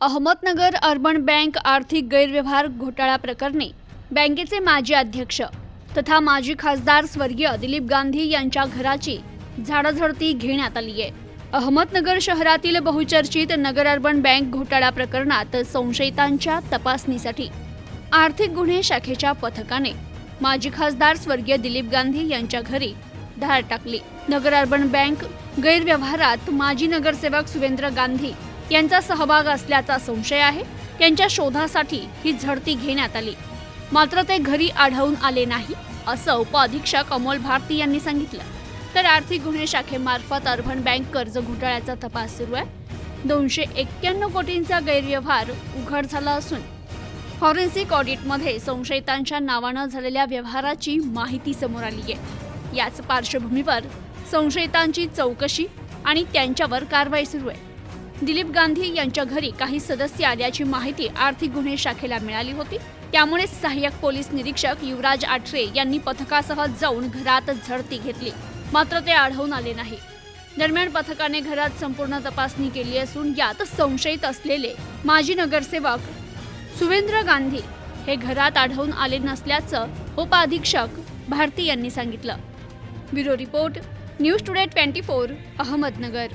Ahmednagar urban bank आर्थिक गैरव्यवहार घोटाळा प्रकरणी बँकेचे माजी अध्यक्ष तथा माजी खासदार स्वर्गीय दिलीप गांधी यांच्या घराची झाडाझडती घेण्यात आली आहे. अहमदनगर शहरातील बहुचर्चित नगर अर्बन बँक घोटाळा प्रकरणात संशयितांच्या तपासणीसाठी आर्थिक गुन्हे शाखेच्या पथकाने माजी खासदार स्वर्गीय दिलीप गांधी यांच्या घरी धाड टाकली. नगर अर्बन बँक गैरव्यवहारात माजी नगरसेवक सुरेंद्र गांधी यांचा सहभाग असल्याचा संशय आहे. त्यांच्या शोधासाठी ही झडती घेण्यात आली. मात्र ते घरी आढळून आले नाही असं उपअधीक्षक अमोल भारती यांनी सांगितलं. तर आर्थिक गुन्हे शाखेमार्फत अर्बन बँक कर्ज घोटाळ्याचा तपास सुरू आहे. दोनशे एक्क्याण्णव कोटींचा गैरव्यवहार उघड झाला असून फॉरेन्सिक ऑडिटमध्ये संशयितांच्या नावानं झालेल्या व्यवहाराची माहिती समोर आली आहे. याच पार्श्वभूमीवर संशयितांची चौकशी आणि त्यांच्यावर कारवाई सुरू आहे. दिलीप गांधी यांच्या घरी काही सदस्य आल्याची माहिती आर्थिक गुन्हे शाखेला मिळाली होती. त्यामुळे सहाय्यक पोलीस निरीक्षक युवराज आठरे यांनी पथकासह जाऊन घरात झडती घेतली. मात्र ते आढळून आले नाही. दरम्यान पथकाने घरात संपूर्ण तपासणी केली असून यात संशयित असलेले माजी नगरसेवक सुवेंद्र गांधी हे घरात आढळून आले नसल्याचं उपअधीक्षक भारती यांनी सांगितलं. Bureau report news today twenty four Ahmednagar.